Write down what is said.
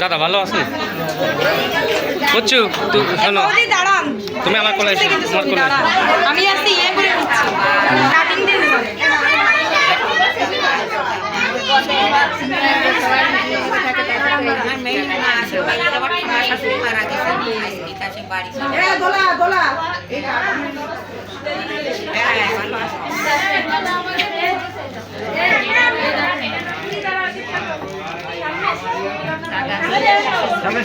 দাদা ভালো আছেন বুঝছ শোনো। তুমি আমার কোলে এসো কিন্তু আমার কোলে আমি আজকে ইয়ে করে কাটিং দিয়ে দেবো। দোলা 昨天上